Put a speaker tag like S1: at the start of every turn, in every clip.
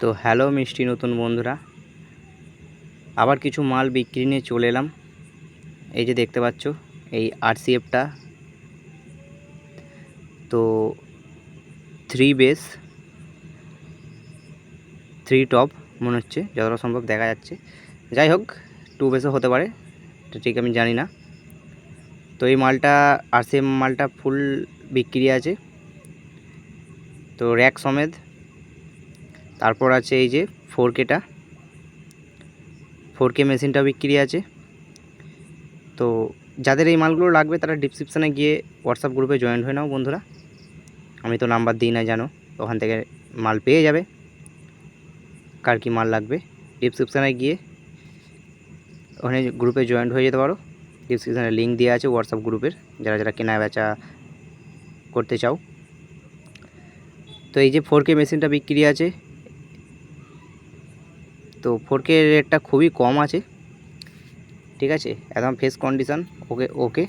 S1: তো হ্যালো মিষ্টি নতুন বন্ধুরা, আবার কিছু মাল বিক্রি নিয়ে চলে এলাম। এই যে দেখতে পাচ্ছ, এই আরসিএফটা। তো থ্রি বেস থ্রি টপ মনে হচ্ছে, যতটা সম্ভব দেখা যাচ্ছে। যাই হোক টু বেসও হতে পারে ঠিক আমি জানি না। তো এই মালটা আরসিএম মালটা ফুল বিক্রি আছে। তো র্যাক সমেত তারপর আছে এই যে ফোর কেটা ফোর কে মেশিনটা বিক্রি আছে। তো যাদের এই মালগুলো লাগবে তারা ডিসক্রিপশানে গিয়ে হোয়াটসঅ্যাপ গ্রুপে জয়েন হয়ে নাও বন্ধুরা। আমি তো নাম্বার দিই না, জানো? ওখান থেকে মাল পেয়ে যাবে। কার কী মাল লাগবে? ডিসক্রিপশানে গিয়ে ওখানে গ্রুপে জয়েন হয়ে যেতে পারো। ডিসক্রিপশানে লিঙ্ক দেওয়া আছে হোয়াটসঅ্যাপ গ্রুপের যারা যারা কেনা বেচা করতে চাও। তো এই যে ফোর কে মেশিনটা বিক্রি আছে। তো ফোর কে রেটটা খুবই কম আছে। ঠিক আছে? একদম ফেস কন্ডিশান ওকে ওকে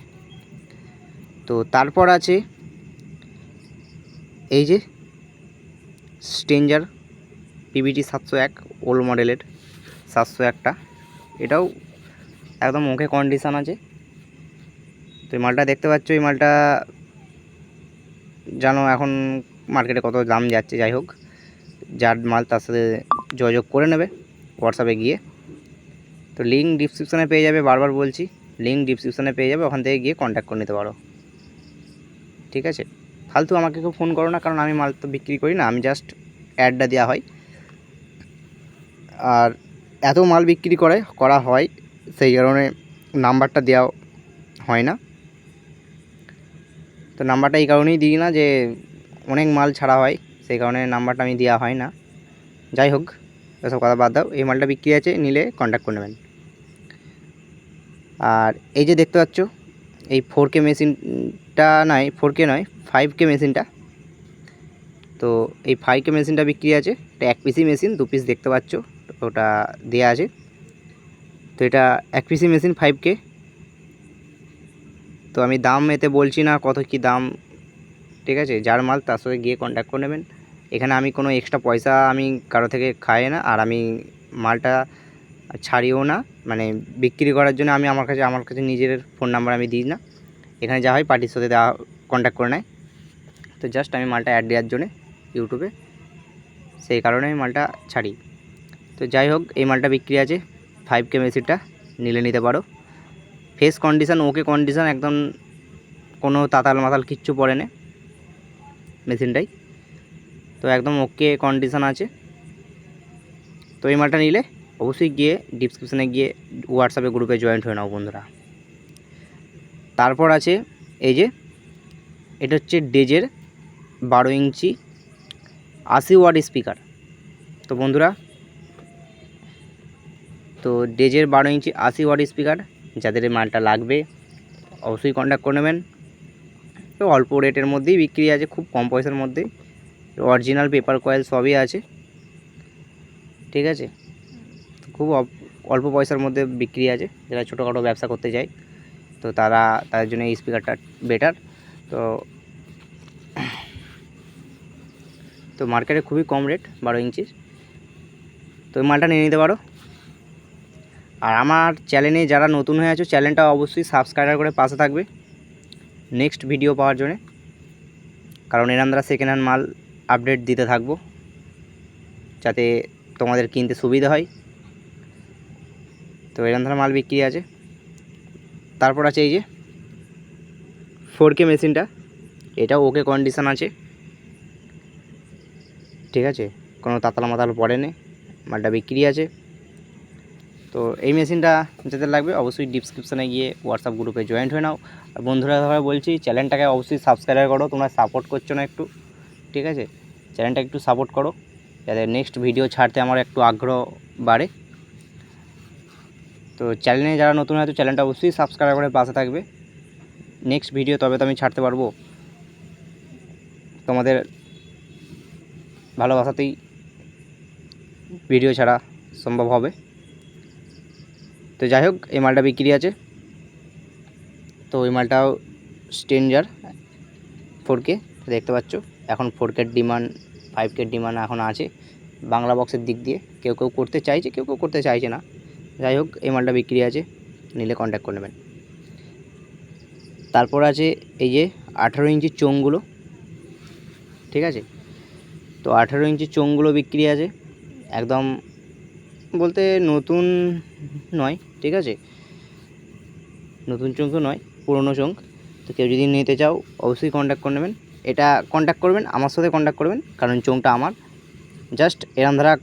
S1: তো তারপর আছে এই যে স্টেঞ্জার পিবিটি সাতশো এক ওল্ড মডেলের সাতশো একটা। এটাও একদম ওকে কন্ডিশান আছে। তো এই মালটা দেখতে পাচ্ছ, এই মালটা জানো এখন মার্কেটে কত দাম যাচ্ছে, যাই হোক। যার মাল তার সাথে যোগাযোগ করে নেবে। হোয়াটসঅ্যাপে গিয়ে। তো লিঙ্ক ডিসক্রিপশানে পেয়ে যাবে, বারবার বলছি লিঙ্ক ডিসক্রিপশানে পেয়ে যাবে, ওখান থেকে গিয়ে কন্ট্যাক্ট করে নিতে পারো। ঠিক আছে? ফালতু আমাকে কেউ ফোন করো না, কারণ আমি মাল তো বিক্রি করি না, আমি জাস্ট অ্যাডটা দেওয়া হয়। আর এত মাল বিক্রি করে, করা হয়, সেই কারণে নাম্বারটা দেওয়া হয় না। তো নাম্বারটা এই কারণেই দিই না যে অনেক মাল ছাড়া হয়, সেই কারণে নাম্বারটা আমি দেওয়া হয় না। যাই হোক। এসব কথা বাদ দাও। এই মালটা বিক্রি আছে নিলে কন্ট্যাক্ট করে নেবেন। আর এই যে দেখতে পাচ্ছ, এই ফোর কে মেশিনটা নয় ফোর কে নয় ফাইভ কে মেশিনটা তো এই ফাইভ কে মেশিনটা বিক্রি আছে, এটা এক পিসি মেশিন দু পিস দেখতে পাচ্ছ, ওটা দেওয়া আছে। তো এটা এক পিসি মেশিন ফাইভ কে তো আমি দাম এতে বলছি না কত কি দাম, ঠিক আছে? যার মাল তার সাথে গিয়ে কন্ট্যাক্ট করে নেবেন। এখানে আমি কোনো এক্সট্রা পয়সা আমি কারও থেকে খাই না, আর আমি মালটা ছাড়িও না। মানে বিক্রি করার জন্য আমি আমার কাছে আমার কাছে নিজের ফোন নাম্বার আমি দিই না। এখানে যা হয় পার্টির সাথে দেওয়া কন্ট্যাক্ট করে নেয়। তো জাস্ট আমি মালটা অ্যাড দেওয়ার জন্যে ইউটিউবে সেই কারণে আমি মালটা ছাড়ি। তো যাই হোক, এই মালটা বিক্রি আছে। ফাইভ কে মেসিটা নিলে নিতে পারো। ফেস কন্ডিশান ওকে কন্ডিশান একদম কোনো তাতাল মাতাল কিচ্ছু পড়ে না মেশিনটাই তো একদম ওকে কন্ডিশান আছে। তো এই মালটা নিলে অবশ্যই গিয়ে ডিসক্রিপশানে গিয়ে হোয়াটসঅ্যাপে গ্রুপে জয়েন্ট হয়ে নাও বন্ধুরা। তারপর আছে এই যে, এটা হচ্ছে ডেজের বারো ইঞ্চি আশি ওয়াট স্পিকার তো বন্ধুরা, তো ডেজের বারো ইঞ্চি আশি ওয়াট স্পিকার যাদের এই মালটা লাগবে, অবশ্যই কন্ট্যাক্ট করে নেবেন। তো অল্প রেটের মধ্যেই বিক্রি আছে, খুব কম পয়সার মধ্যেই। অরিজিনাল পেপার কয়েল সবই আছে। ঠিক আছে? খুব অল্প পয়সার মধ্যে বিক্রি আছে। যারা ছোটোখাটো ব্যবসা করতে চায়, তো তারা, তাদের জন্য এই স্পিকারটা বেটার তো তো মার্কেটে খুবই কম রেট বারো ইঞ্চির তো মালটা নিয়ে নিতে পারো। আর আমার চ্যানেলে যারা নতুন হয়ে আছো চ্যানেলটা অবশ্যই সাবস্ক্রাইব করে পাশে থাকবে। নেক্সট ভিডিও পাওয়ার জন্য। কারণ আমরা সেকেন্ড হ্যান্ড মাল আপডেট দিতে থাকব, যাতে তোমাদের কিনতে সুবিধা হয়। তো এরকম ধরনের মাল বিক্রি আছে। তারপর আছে এই যে ফোর কে মেশিনটা। এটাও ওকে কন্ডিশন আছে। ঠিক আছে? কোনো তাতালা মাতাল পড়ে নে মালটা বিক্রি আছে। তো এই মেশিনটা যাদের লাগবে অবশ্যই ডিসক্রিপশানে গিয়ে হোয়াটসঅ্যাপ গ্রুপে জয়েন্ট হয়ে নাও। আর বন্ধুরা বলছি চ্যানেলটাকে অবশ্যই সাবস্ক্রাইব করো। তোমরা সাপোর্ট করছ না একটু। ঠিক আছে? চ্যানেলটা একটু সাপোর্ট করো, যাতে নেক্সট ভিডিও ছাড়তে আমার একটু আগ্রহ বাড়ে। তো চ্যানেলে যারা নতুন হয়তো চ্যানেলটা অবশ্যই সাবস্ক্রাইব করে পাশে থাকবে। নেক্সট ভিডিও তবে তো আমি ছাড়তে পারব। তোমাদের ভালোবাসাতেই ভিডিও ছাড়া সম্ভব হবে। তো যাই হোক, এই মালটা বিক্রি আছে। তো ওই মালটাও স্টেঞ্জার ফোর কে দেখতে পাচ্ছ? এখন ফোর কের ডিমান্ড ফাইভ কের ডিমান্ড এখন আছে। বাংলা বক্সের দিক দিয়ে কেউ কেউ করতে চাইছে, কেউ কেউ করতে চাইছে না। যাই হোক, এই মালটা বিক্রি আছে, নিলে কন্ট্যাক্ট করে নেবেন। তারপর আছে এই যে আঠারো ইঞ্চির চোঙগুলো, ঠিক আছে? তো আঠারো ইঞ্চির চোঙগুলো বিক্রি আছে, একদম বলতে নতুন নয়, ঠিক আছে? নতুন চোঙ তো নয়, পুরনো চোঙ। তো কেউ যদি নিতে চাও, অবশ্যই কন্ট্যাক্ট করে নেবেন। এটা কন্ট্যাক্ট করবেন, আমার সাথে কন্ট্যাক্ট করবেন, কারণ চোঙটা আমার। জাস্ট এরম ধারা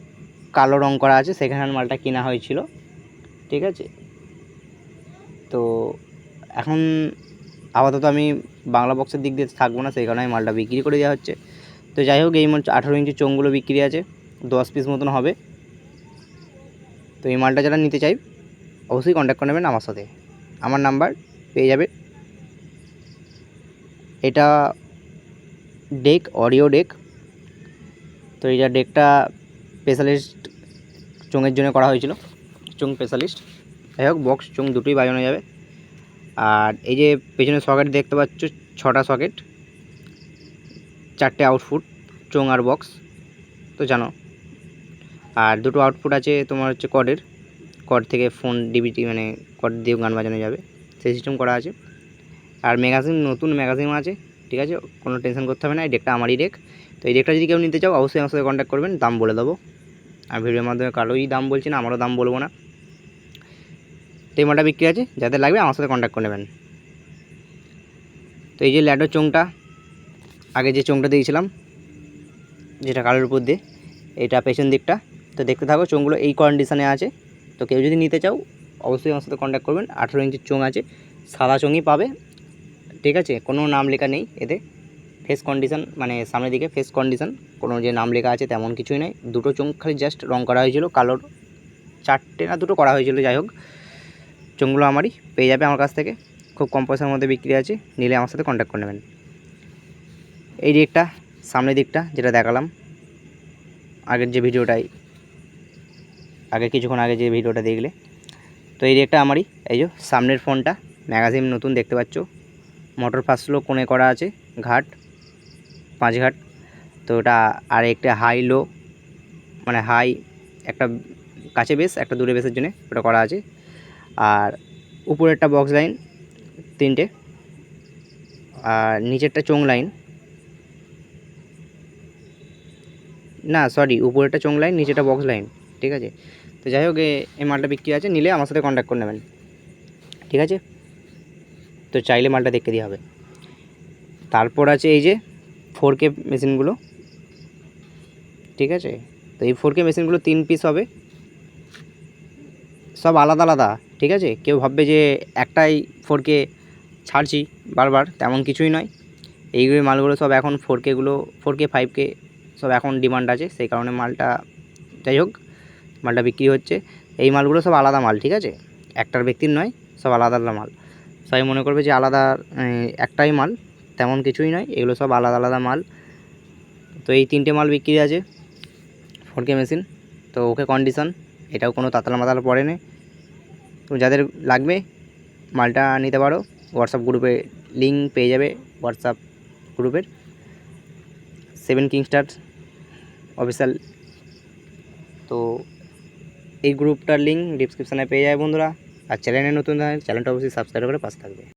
S1: কালো রং করা আছে, সেখানে মালটা কেনা হয়েছিল, ঠিক আছে? তো এখন আপাতত আমি বাংলা বক্সের দিক দিয়ে থাকব না, সেই কারণে আমি মালটা বিক্রি করে দেওয়া হচ্ছে। তো যাই হোক, এই আঠারো ইঞ্চি চোঙগুলো বিক্রি আছে, দশ পিস মতন হবে। তো এই মালটা যারা নিতে চাই, অবশ্যই কন্ট্যাক্ট করে নেবেন আমার সাথে। আমার নাম্বার পেয়ে যাবে। এটা ডেক অডিও ডেক তো এই যা ডেকটা স্পেশালিস্ট চোঙের জন্য করা হয়েছিল চোঙ স্পেশালিস্ট যাই হোক বক্স চোঙ দুটোই বাজানো যাবে। আর এই যে পেছনে সকেট দেখতে পাচ্ছ, ছটা সকেট চারটে আউটপুট চোঙ আর বক্স তো জানো। আর দুটো আউটপুট আছে তোমার হচ্ছে কডের কড থেকে ফোন ডিবিটি মানে কড দিয়েও গান বাজানো যাবে। সেই সিস্টেম করা আছে। আর ম্যাগাজিন নতুন ম্যাগাজিন আছে। ঠিক আছে? কোনো টেনশন করতে হবে না, এই ডেকটা আমারই ডেক তো এই ডেকটা যদি কেউ নিতে চাও, অবশ্যই আমার সাথে কন্ট্যাক্ট করবেন, দাম বলে দেবো। আর ভিডিওর মাধ্যমে কারোই দাম বলছি না, আমারও দাম বলব না। তো এই মালটা বিক্রি আছে, যাদের লাগবে আমার সাথে কন্ট্যাক্ট করে নেবেন। তো এই যে ল্যাডোর চোঙটা, আগে যে চোঙটা দিয়েছিলাম, যেটা কালোর উপর দিয়ে, এটা পেছন দিকটা। তো দেখতে থাকো, চোঙগুলো এই কন্ডিশানে আছে। তো কেউ যদি নিতে চাও, অবশ্যই আমার সাথে কন্ট্যাক্ট করবেন। আঠেরো ইঞ্চির চোঙ আছে, সাদা চোঙই পাবে। ঠিক আছে, কোনো নাম লেখা নেই এতে ফেস কন্ডিশন মানে সামনের দিকে ফেস কন্ডিশন কোনো যে নাম লেখা আছে তেমন কিছুই নয় দুটো চোখ খালি জাস্ট রং করা হয়েছিল, কালোর চারটে না দুটো করা হয়েছিল, যাই হোক। চোখগুলো আমারই, পেয়ে যাবে আমার কাছ থেকে। খুব কম পয়সার মধ্যে বিক্রি আছে, নিলে আমার সাথে কন্ট্যাক্ট করে নেবেন। এই দিকটা, সামনের দিকটা যেটা দেখালাম, আগের যে ভিডিওটাই আগে কিছুক্ষণ আগে যে ভিডিওটা দেখলে। তো এই দিকটা আমারই, এই যে সামনের ফোনটা, ম্যাগাজিন নতুন দেখতে পাচ্ছ। মোটর ফার্স্টলো কোণে করা আছে, ঘাট, পাঁচ ঘাট। তো ওটা আর একটা হাই লো মানে হাই একটা কাছে বেস একটা দূরে বেসের জন্য ওটা করা আছে। আর উপরেরটা বক্স লাইন তিনটে। আর নিচেরটা চোং লাইন না সরি উপরেরটা চোং লাইন নিচেটা বক্স লাইন ঠিক আছে? তো যাই হোক এই মালটা বিক্রি আছে নিলে আমার সাথে কন্ট্যাক্ট করে নেবেন। ঠিক আছে? তো চাইলে মালটা দেখে দিয়ে হবে। তারপর আছে এই যে ফোর কে মেশিনগুলো। ঠিক আছে? তো এই ফোর কে মেশিনগুলো তিন পিস হবে। সব আলাদা আলাদা, ঠিক আছে? কেউ ভাববে যে একটাই ফোর কে ছাড়ছি বারবার, তেমন কিছুই নয়। এইগুলো মালগুলো সব এখন ফোর কেগুলো ফোর কে ফাইভ কে সব এখন ডিমান্ড আছে, সেই কারণে মালটা যাই হোক, মালটা বিক্রি হচ্ছে। এই মালগুলো সব আলাদা মাল, ঠিক আছে? একটার ব্যক্তির নয়, সব আলাদা আলাদা মাল। সবাই মনে করবে যে আলাদা একটাই মাল, তেমন কিছুই নয়, এগুলো সব আলাদা আলাদা মাল। তো এই তিনটে মাল বিক্রি আছে ফোর কে মেশিন, তো ওকে কন্ডিশন এটাও কোনো তাতালা মাতালা পড়ে নেই তো যাদের লাগবে, মালটা নিতে পারো হোয়াটসঅ্যাপ গ্রুপে লিঙ্ক পেয়ে যাবে হোয়াটসঅ্যাপ গ্রুপের সেভেন কিংস্টার অফিসিয়াল তো এই গ্রুপটার লিঙ্ক ডিসক্রিপশানে পেয়ে যাবে বন্ধুরা। আর চ্যানেলে নতুন চ্যানেলটা অবশ্যই সাবস্ক্রাইব করে পাশে থাকবে।